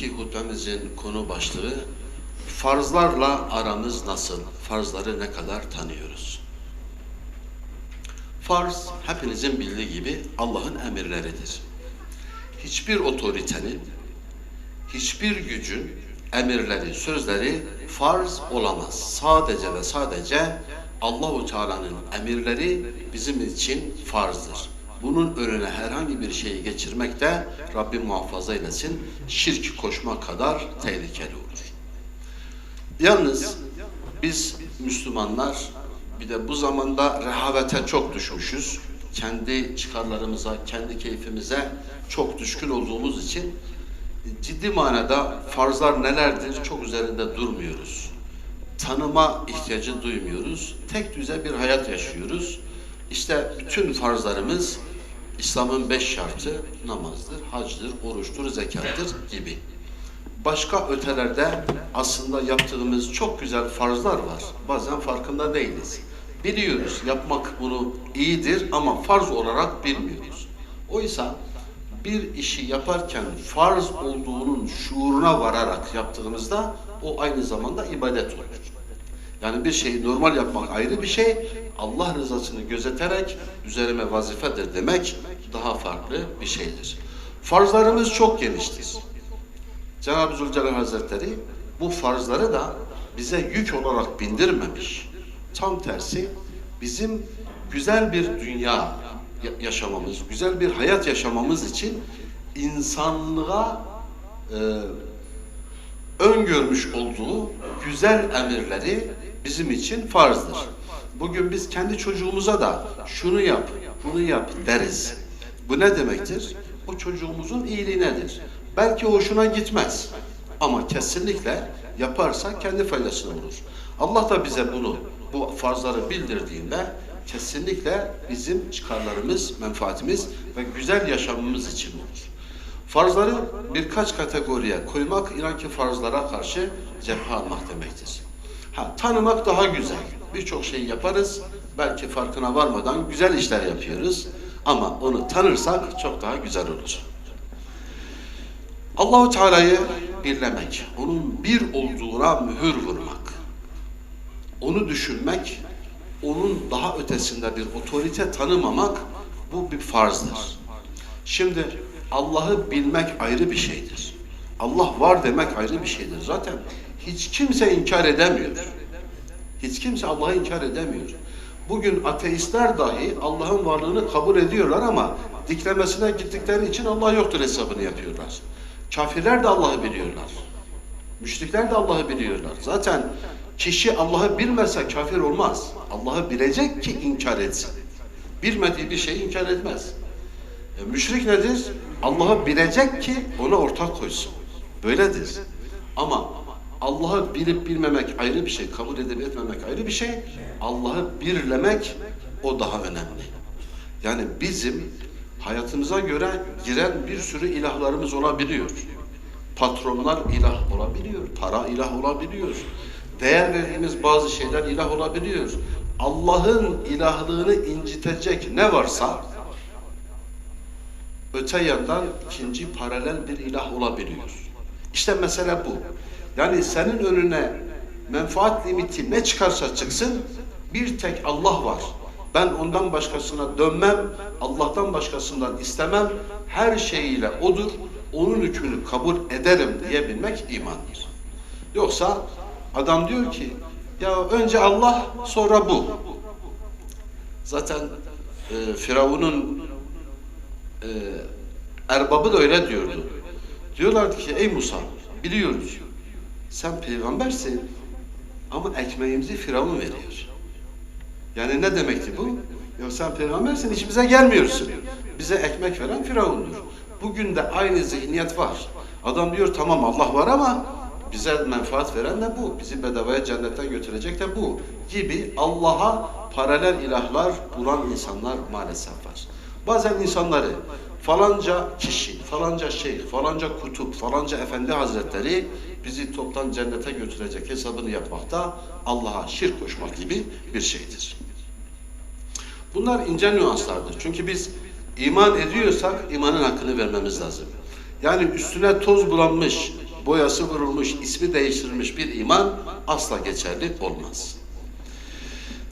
bugünkü hutbemizin konu başlığı farzlarla aramız nasıl? Farzları ne kadar tanıyoruz? Farz hepinizin bildiği gibi Allah'ın emirleridir. Hiçbir otoritenin, hiçbir gücün emirleri, sözleri farz olamaz. Sadece ve sadece Allahu Teala'nın emirleri bizim için farzdır. Bunun önüne herhangi bir şeyi geçirmek de Rabbim muhafaza eylesin şirk koşma kadar tehlikeli olur. Yalnız biz Müslümanlar bir de bu zamanda rehavete çok düşmüşüz. Kendi çıkarlarımıza, kendi keyfimize çok düşkün olduğumuz için ciddi manada farzlar nelerdir çok üzerinde durmuyoruz. Tanıma ihtiyacı duymuyoruz. Tek düze bir hayat yaşıyoruz. İşte bütün farzlarımız İslam'ın beş şartı namazdır, hacdır, oruçtur, zekattır gibi. Başka ötelerde aslında yaptığımız çok güzel farzlar var. Bazen farkında değiliz. Biliyoruz yapmak bunu iyidir ama farz olarak bilmiyoruz. Oysa bir işi yaparken farz olduğunun şuuruna vararak yaptığımızda o aynı zamanda ibadet olur. Yani bir şeyi normal yapmak ayrı bir şey, Allah rızasını gözeterek üzerime vazifedir demek daha farklı bir şeydir. Farzlarımız çok geniştir. Cenab-ı Zülcelal Hazretleri bu farzları da bize yük olarak bindirmemiş. Tam tersi bizim güzel bir dünya ya- yaşamamız, güzel bir hayat yaşamamız için insanlığa e, öngörmüş olduğu güzel emirleri bizim için farzdır. Bugün biz kendi çocuğumuza da şunu yap, bunu yap deriz. Bu ne demektir? O çocuğumuzun iyiliğinedir. Belki hoşuna gitmez ama kesinlikle yaparsa kendi faydasına olur. Allah da bize bunu, bu farzları bildirdiğinde kesinlikle bizim çıkarlarımız, menfaatimiz ve güzel yaşamımız için olur. Farzları birkaç kategoriye koymak inan ki farzlara karşı cephe almak demektir. Ha, tanımak daha güzel. Birçok şey yaparız. Belki farkına varmadan güzel işler yapıyoruz. Ama onu tanırsak çok daha güzel olur. Allahu Teala'yı birlemek, onun bir olduğuna mühür vurmak, onu düşünmek, onun daha ötesinde bir otorite tanımamak bu bir farzdır. Şimdi Allah'ı bilmek ayrı bir şeydir. Allah var demek ayrı bir şeydir. Zaten hiç kimse inkar edemiyor. Hiç kimse Allah'ı inkar edemiyor. Bugün ateistler dahi Allah'ın varlığını kabul ediyorlar ama diklemesine gittikleri için Allah yoktur hesabını yapıyorlar. Kafirler de Allah'ı biliyorlar. Müşrikler de Allah'ı biliyorlar. Zaten kişi Allah'ı bilmese kafir olmaz. Allah'ı bilecek ki inkar etsin. Bilmediği bir şeyi inkar etmez. E, müşrik nedir? Allah'ı bilecek ki ona ortak koysun. Böyledir. Ama Allah'ı bilip bilmemek ayrı bir şey, kabul edip etmemek ayrı bir şey. Allah'ı birlemek o daha önemli. Yani bizim hayatımıza göre giren bir sürü ilahlarımız olabiliyor. Patronlar ilah olabiliyor, para ilah olabiliyor. Değer verdiğimiz bazı şeyler ilah olabiliyor. Allah'ın ilahlığını incitecek ne varsa öte yandan ikinci paralel bir ilah olabiliyor. İşte mesele bu. Yani senin önüne menfaat limiti ne çıkarsa çıksın bir tek Allah var. Ben ondan başkasına dönmem, Allah'tan başkasından istemem. Her şeyiyle odur, onun hükmünü kabul ederim diyebilmek imandır. Yoksa adam diyor ki ya önce Allah sonra bu. Zaten e, Firavun'un e, erbabı da öyle diyordu. Diyorlardı ki ey Musa biliyoruz sen peygambersin ama ekmeğimizi Firavun veriyor. Yani ne demekti bu? Ya sen peygambersin içimize gelmiyorsun. Bize ekmek veren Firavundur. Bugün de aynı zihniyet var. Adam diyor tamam Allah var ama bize menfaat veren de bu. Bizi bedavaya cennetten götürecek de bu. Gibi Allah'a paralel ilahlar bulan insanlar maalesef var. Bazen insanları falanca kişi, falanca şeyh, falanca kutup, falanca efendi hazretleri bizi toptan cennete götürecek hesabını yapmakta Allah'a şirk koşmak gibi bir şeydir. Bunlar ince nüanslardır. Çünkü biz iman ediyorsak imanın hakkını vermemiz lazım. Yani üstüne toz bulanmış, boyası vurulmuş, ismi değiştirilmiş bir iman asla geçerli olmaz.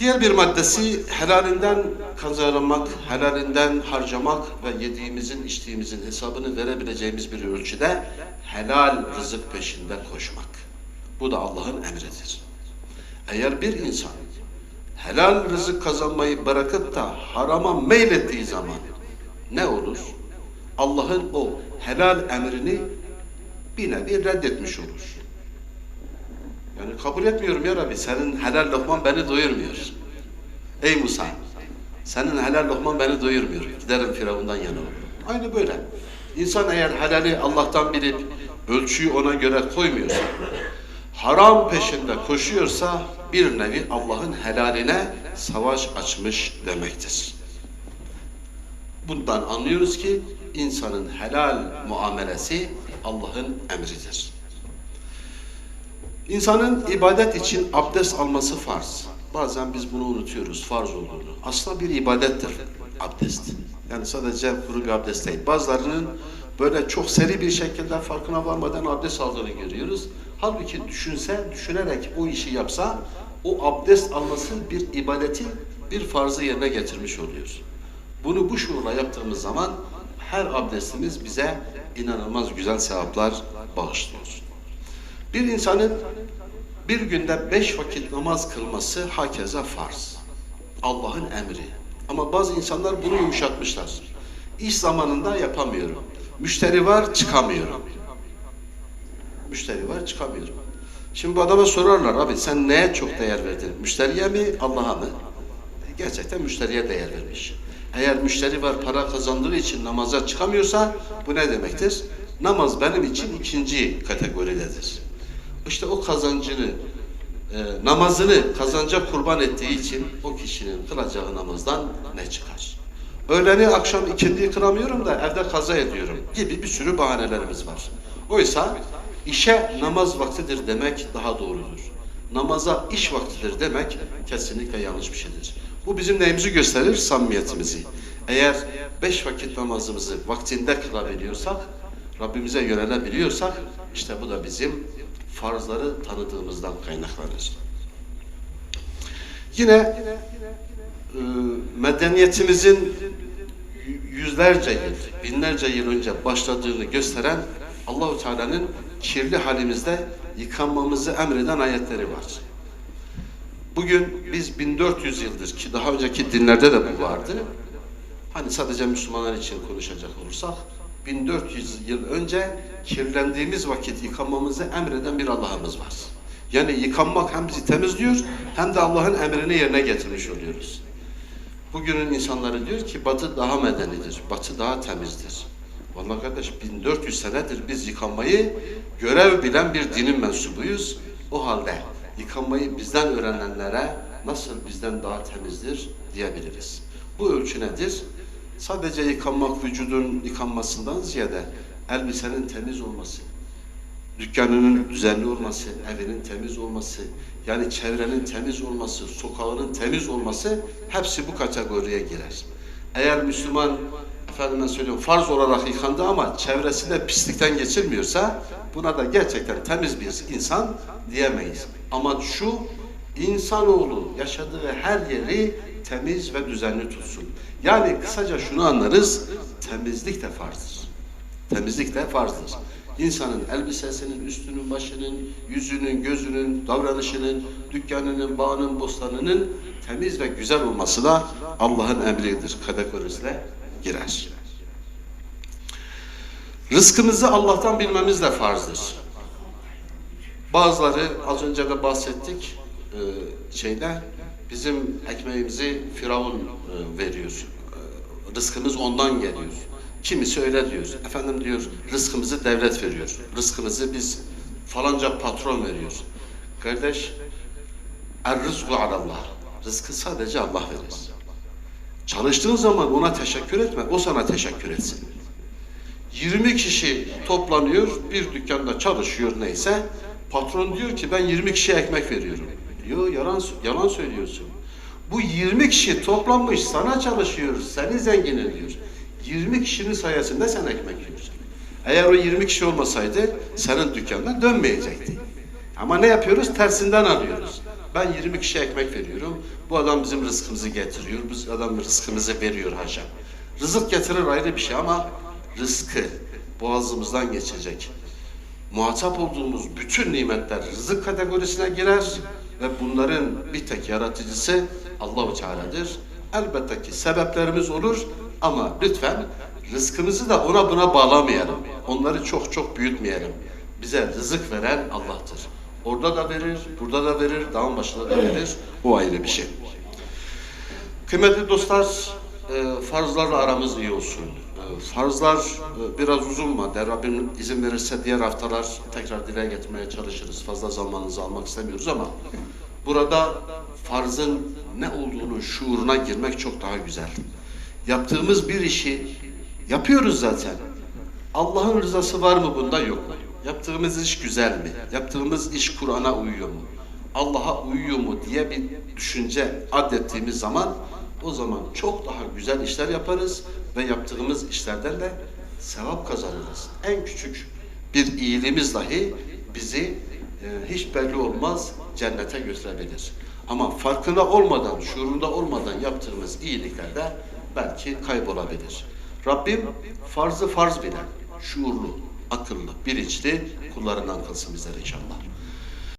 Diğer bir maddesi helalinden kazanmak, helalinden harcamak ve yediğimizin, içtiğimizin hesabını verebileceğimiz bir ölçüde helal rızık peşinde koşmak. Bu da Allah'ın emridir. Eğer bir insan helal rızık kazanmayı bırakıp da harama meylettiği zaman ne olur? Allah'ın o helal emrini bir nevi reddetmiş olur. Yani kabul etmiyorum ya Rabbi. Senin helal lokman beni doyurmuyor. Ey Musa, senin helal lokman beni doyurmuyor. Giderim Firavundan yana. Aynı böyle. İnsan eğer helali Allah'tan bilip ölçüyü ona göre koymuyorsa, haram peşinde koşuyorsa bir nevi Allah'ın helaline savaş açmış demektir. Bundan anlıyoruz ki insanın helal muamelesi Allah'ın emridir. İnsanın ibadet için abdest alması farz. Bazen biz bunu unutuyoruz, farz olduğunu. Aslında bir ibadettir abdest. Yani sadece kuru bir abdest değil. Bazılarının böyle çok seri bir şekilde farkına varmadan abdest aldığını görüyoruz. Halbuki düşünse, düşünerek o işi yapsa, o abdest alması bir ibadeti, bir farzı yerine getirmiş oluyor. Bunu bu şuurla yaptığımız zaman her abdestimiz bize inanılmaz güzel sevaplar bağışlıyor. Bir insanın bir günde beş vakit namaz kılması hakeza farz. Allah'ın emri. Ama bazı insanlar bunu yumuşatmışlar. İş zamanında yapamıyorum. Müşteri var çıkamıyorum. Müşteri var çıkamıyorum. Şimdi bu adama sorarlar abi sen neye çok değer verdin? Müşteriye mi Allah'a mı? Gerçekten müşteriye değer vermiş. Eğer müşteri var para kazandığı için namaza çıkamıyorsa bu ne demektir? Namaz benim için ikinci kategoridedir. İşte o kazancını, e, namazını kazanca kurban ettiği için o kişinin kılacağı namazdan ne çıkar? Öğleni akşam ikindiyi kılamıyorum da evde kaza ediyorum gibi bir sürü bahanelerimiz var. Oysa işe namaz vaktidir demek daha doğrudur. Namaza iş vaktidir demek kesinlikle yanlış bir şeydir. Bu bizim neyimizi gösterir? Samimiyetimizi. Eğer beş vakit namazımızı vaktinde kılabiliyorsak, Rabbimize yönelebiliyorsak, işte bu da bizim farzları tanıdığımızdan kaynaklanır. Yine e, medeniyetimizin yüzlerce yıl, binlerce yıl önce başladığını gösteren Allahu Teala'nın kirli halimizde yıkanmamızı emreden ayetleri var. Bugün biz 1400 yıldır ki daha önceki dinlerde de bu vardı. Hani sadece Müslümanlar için konuşacak olursak 1400 yıl önce kirlendiğimiz vakit yıkanmamızı emreden bir Allah'ımız var. Yani yıkanmak hem bizi temizliyor hem de Allah'ın emrini yerine getirmiş oluyoruz. Bugünün insanları diyor ki batı daha medenidir, batı daha temizdir. Vallahi kardeş 1400 senedir biz yıkanmayı görev bilen bir dinin mensubuyuz. O halde yıkanmayı bizden öğrenenlere nasıl bizden daha temizdir diyebiliriz. Bu ölçü nedir? Sadece yıkanmak vücudun yıkanmasından ziyade elbisenin temiz olması, dükkanının düzenli olması, evinin temiz olması, yani çevrenin temiz olması, sokağının temiz olması hepsi bu kategoriye girer. Eğer Müslüman efendime söylüyorum farz olarak yıkandı ama çevresi de pislikten geçirmiyorsa buna da gerçekten temiz bir insan diyemeyiz. Ama şu insanoğlu yaşadığı her yeri temiz ve düzenli tutsun. Yani kısaca şunu anlarız, temizlik de farzdır. Temizlik de farzdır. İnsanın elbisesinin, üstünün, başının, yüzünün, gözünün, davranışının, dükkanının, bağının, bostanının temiz ve güzel olması da Allah'ın emridir kategorisine girer. Rızkımızı Allah'tan bilmemiz de farzdır. Bazıları az önce de bahsettik e, şeyde bizim ekmeğimizi Firavun e, veriyor. E, rızkımız ondan geliyor. Kimisi öyle diyor. Efendim diyor rızkımızı devlet veriyor. Rızkımızı biz falanca patron veriyor. Kardeş er rızku alallah. Rızkı sadece Allah verir. Çalıştığın zaman ona teşekkür etme. O sana teşekkür etsin. 20 kişi toplanıyor, bir dükkanda çalışıyor neyse. Patron diyor ki ben 20 kişiye ekmek veriyorum. Diyor yalan, yalan söylüyorsun. Bu 20 kişi toplanmış sana çalışıyor, seni zengin ediyor. 20 kişinin sayesinde sen ekmek yiyorsun. Eğer o 20 kişi olmasaydı senin dükkanına dönmeyecekti. Ama ne yapıyoruz? Tersinden alıyoruz. Ben 20 kişi ekmek veriyorum. Bu adam bizim rızkımızı getiriyor. Bu adam rızkımızı veriyor haşa. Rızık getirir ayrı bir şey ama rızkı boğazımızdan geçecek. Muhatap olduğumuz bütün nimetler rızık kategorisine girer ve bunların bir tek yaratıcısı Allahu Teala'dır. Elbette ki sebeplerimiz olur ama lütfen rızkımızı da ona buna bağlamayalım. Onları çok çok büyütmeyelim. Bize rızık veren Allah'tır. Orada da verir, burada da verir, dağın başında da verir. O ayrı bir şey. Kıymetli dostlar, e, farzlarla aramız iyi olsun. Farzlar e, biraz uzun madde. Rabbim izin verirse diğer haftalar tekrar dile getirmeye çalışırız. Fazla zamanınızı almak istemiyoruz ama burada farzın ne olduğunu şuuruna girmek çok daha güzel. Yaptığımız bir işi yapıyoruz zaten. Allah'ın rızası var mı bunda yok? Yaptığımız iş güzel mi? Yaptığımız iş Kur'an'a uyuyor mu? Allah'a uyuyor mu diye bir düşünce adettiğimiz zaman o zaman çok daha güzel işler yaparız ve yaptığımız işlerden de sevap kazanırız. En küçük bir iyiliğimiz dahi bizi e, hiç belli olmaz cennete götürebilir. Ama farkında olmadan, şuurunda olmadan yaptığımız iyilikler de belki kaybolabilir. Rabbim farzı farz bilen, şuurlu, akıllı, bilinçli kullarından kılsın bizleri inşallah.